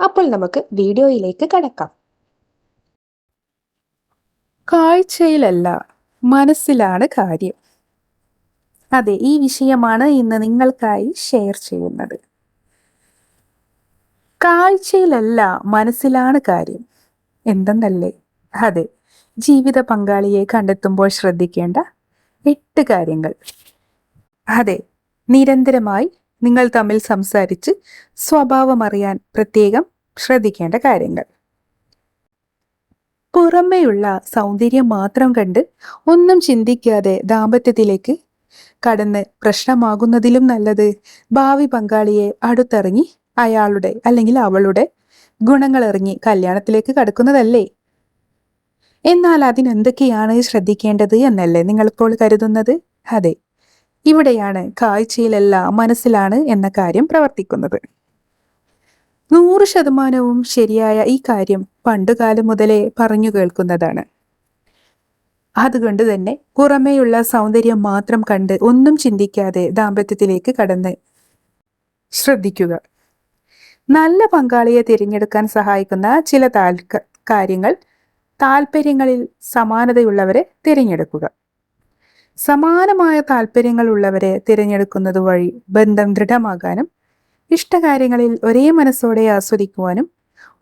അപ്പോൾ നമുക്ക് വീഡിയോയിലേക്ക് കടക്കാം. കാഴ്ചയിലല്ല മനസ്സിലാണ് കാര്യം. അതെ ഈ വിഷയമാണ് ഇന്ന് നിങ്ങൾക്കായി ഷെയർ ചെയ്യുന്നത്. കാഴ്ചയിലല്ല മനസ്സിലാണ് കാര്യം. എന്തെന്നല്ലേ? അതെ ജീവിത പങ്കാളിയെ കണ്ടെത്തുമ്പോൾ ശ്രദ്ധിക്കേണ്ട എട്ട് കാര്യങ്ങൾ. അതെ നിരന്തരമായി നിങ്ങൾ തമ്മിൽ സംസാരിച്ച് സ്വഭാവം അറിയാൻ പ്രത്യേകം ശ്രദ്ധിക്കേണ്ട കാര്യങ്ങൾ. പുറമേയുള്ള സൗന്ദര്യം മാത്രം കണ്ട് ഒന്നും ചിന്തിക്കാതെ ദാമ്പത്യത്തിലേക്ക് കടന്ന് പ്രശ്നമാകുന്നതിലും നല്ലത് ഭാവി പങ്കാളിയെ അടുത്തിറങ്ങി അയാളുടെ അല്ലെങ്കിൽ അവളുടെ ഗുണങ്ങൾ ഇറങ്ങി കല്യാണത്തിലേക്ക് കടക്കുന്നതല്ലേ? എന്നാൽ അതിനെന്തൊക്കെയാണ് ശ്രദ്ധിക്കേണ്ടത് എന്നല്ലേ നിങ്ങളിപ്പോൾ കരുതുന്നത്? അതെ ഇവിടെയാണ് കാഴ്ചയിലല്ല മനസ്സിലാണ് എന്ന കാര്യം പ്രവർത്തിക്കുന്നത്. നൂറ് ശതമാനവും ശരിയായ ഈ കാര്യം പണ്ടുകാലം മുതലേ പറഞ്ഞു കേൾക്കുന്നതാണ്. അതുകൊണ്ട് തന്നെ പുറമേയുള്ള സൗന്ദര്യം മാത്രം കണ്ട് ഒന്നും ചിന്തിക്കാതെ ദാമ്പത്യത്തിലേക്ക് കടന്ന് ശ്രദ്ധിക്കുക. നല്ല പങ്കാളിയെ തിരഞ്ഞെടുക്കാൻ സഹായിക്കുന്ന ചില കാര്യങ്ങൾ താല്പര്യങ്ങളിൽ സമാനതയുള്ളവരെ തിരഞ്ഞെടുക്കുക. സമാനമായ താല്പര്യങ്ങൾ ഉള്ളവരെ തിരഞ്ഞെടുക്കുന്നത് വഴി ബന്ധം ദൃഢമാകാനും ഇഷ്ടകാര്യങ്ങളിൽ ഒരേ മനസ്സോടെ ആസ്വദിക്കുവാനും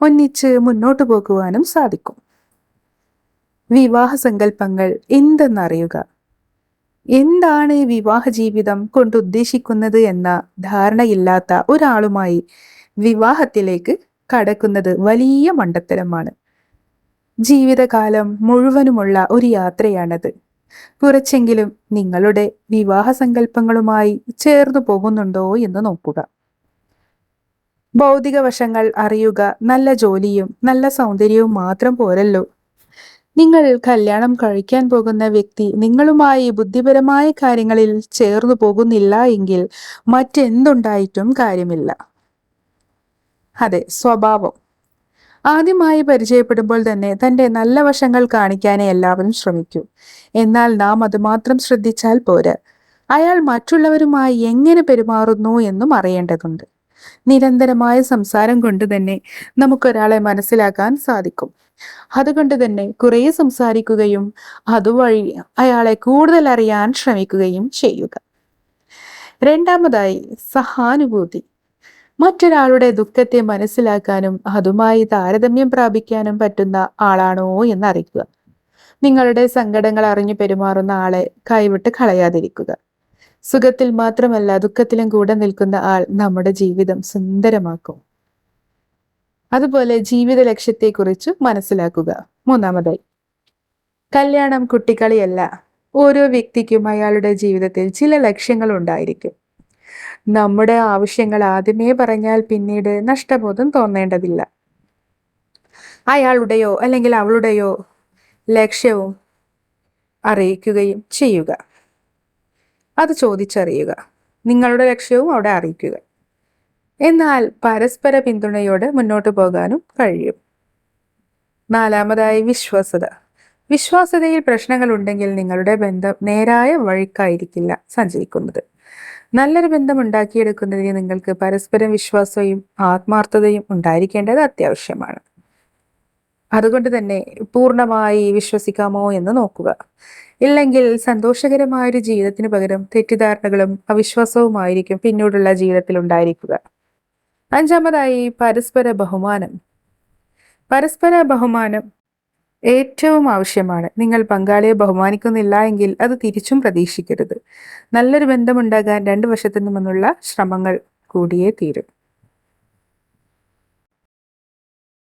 ഒന്നിച്ച് മുന്നോട്ടു പോകുവാനും സാധിക്കും. വിവാഹ സങ്കല്പങ്ങൾ എന്തെന്നറിയുക? എന്താണ് വിവാഹ ജീവിതം കൊണ്ട് ഉദ്ദേശിക്കുന്നത് എന്ന ധാരണയില്ലാത്ത ഒരാളുമായി വിവാഹത്തിലേക്ക് കടക്കുന്നത് വലിയ മണ്ടത്തരമാണ്. ജീവിതകാലം മുഴുവനുമുള്ള ഒരു യാത്രയാണത്. കുറച്ചെങ്കിലും നിങ്ങളുടെ വിവാഹ സങ്കല്പങ്ങളുമായി ചേർന്നു പോകുന്നുണ്ടോ എന്ന് നോക്കുക. ഭൗതിക വശങ്ങൾ അറിയുക നല്ല ജോലിയും നല്ല സൗന്ദര്യവും മാത്രം പോരല്ലോ. നിങ്ങൾ കല്യാണം കഴിക്കാൻ പോകുന്ന വ്യക്തി നിങ്ങളുമായി ബുദ്ധിപരമായ കാര്യങ്ങളിൽ ചേർന്നു പോകുന്നില്ല എങ്കിൽ മറ്റെന്തുണ്ടായിട്ടും കാര്യമില്ല. അതെ സ്വഭാവം. ആദ്യമായി പരിചയപ്പെടുമ്പോൾ തന്നെ തന്റെ നല്ല വശങ്ങൾ കാണിക്കാനേ എല്ലാവരും ശ്രമിക്കൂ. എന്നാൽ നാം അത് മാത്രം ശ്രദ്ധിച്ചാൽ പോരാ. അയാൾ മറ്റുള്ളവരുമായി എങ്ങനെ പെരുമാറുന്നു എന്നും അറിയേണ്ടതുണ്ട്. നിരന്തരമായ സംസാരം കൊണ്ട് തന്നെ നമുക്കൊരാളെ മനസ്സിലാക്കാൻ സാധിക്കും. അതുകൊണ്ട് തന്നെ കുറേ സംസാരിക്കുകയും അതുവഴി അയാളെ കൂടുതൽ അറിയാൻ ശ്രമിക്കുകയും ചെയ്യുക. രണ്ടാമതായി സഹാനുഭൂതി. മറ്റൊരാളുടെ ദുഃഖത്തെ മനസ്സിലാക്കാനും അതുമായി താരതമ്യം പ്രാപിക്കാനും പറ്റുന്ന ആളാണോ എന്ന് അറിയുക നിങ്ങളുടെ സങ്കടങ്ങൾ അറിഞ്ഞു പെരുമാറുന്ന ആളെ കൈവിട്ട് കളയാതിരിക്കുക. സുഖത്തിൽ മാത്രമല്ല ദുഃഖത്തിലും കൂടെ നിൽക്കുന്ന ആൾ നമ്മുടെ ജീവിതം സുന്ദരമാക്കും. അതുപോലെ ജീവിത ലക്ഷ്യത്തെക്കുറിച്ച് മനസ്സിലാക്കുക. മൂന്നാമതായി കല്യാണം കുട്ടിക്കളിയല്ല ഓരോ വ്യക്തിക്കും അയാളുടെ ജീവിതത്തിൽ ചില ലക്ഷ്യങ്ങൾ ഉണ്ടായിരിക്കും. നമ്മുടെ ആവശ്യങ്ങൾ ആദ്യമേ പറഞ്ഞാൽ പിന്നീട് നഷ്ടബോധം തോന്നേണ്ടതില്ല. അയാളുടെയോ അല്ലെങ്കിൽ അവളുടെയോ ലക്ഷ്യവും അറിയിക്കുകയും ചെയ്യുക. അത് ചോദിച്ചറിയുക. നിങ്ങളുടെ ലക്ഷ്യവും അവിടെ അറിയിക്കുക. എന്നാൽ പരസ്പര പിന്തുണയോടെ മുന്നോട്ട് പോകാനും കഴിയും. നാലാമതായി വിശ്വാസത വിശ്വാസതയിൽ പ്രശ്നങ്ങൾ ഉണ്ടെങ്കിൽ നിങ്ങളുടെ ബന്ധം നേരായ വഴിക്കായിരിക്കില്ല സഞ്ചരിക്കുന്നത്. നല്ലൊരു ബന്ധം ഉണ്ടാക്കിയെടുക്കുന്നതിന് നിങ്ങൾക്ക് പരസ്പരം വിശ്വാസവും ആത്മാർത്ഥതയും ഉണ്ടായിരിക്കേണ്ടത് അത്യാവശ്യമാണ്. അതുകൊണ്ട് തന്നെ പൂർണമായി വിശ്വസിക്കാമോ എന്ന് നോക്കുക. ഇല്ലെങ്കിൽ സന്തോഷകരമായ ഒരു ജീവിതത്തിന് പകരം തെറ്റിദ്ധാരണകളും അവിശ്വാസവുമായിരിക്കും പിന്നീടുള്ള ജീവിതത്തിൽ ഉണ്ടായിരിക്കുക. അഞ്ചാമതായി പരസ്പര ബഹുമാനം. പരസ്പര ബഹുമാനം ഏറ്റവും ആവശ്യമാണ്. നിങ്ങൾ പങ്കാളിയെ ബഹുമാനിക്കുന്നില്ല എങ്കിൽ അത് തിരിച്ചും പ്രതീക്ഷിക്കരുത്. നല്ലൊരു ബന്ധമുണ്ടാകാൻ രണ്ടു വശത്തു നിന്നുമുള്ള ശ്രമങ്ങൾ കൂടിയേ തീരും.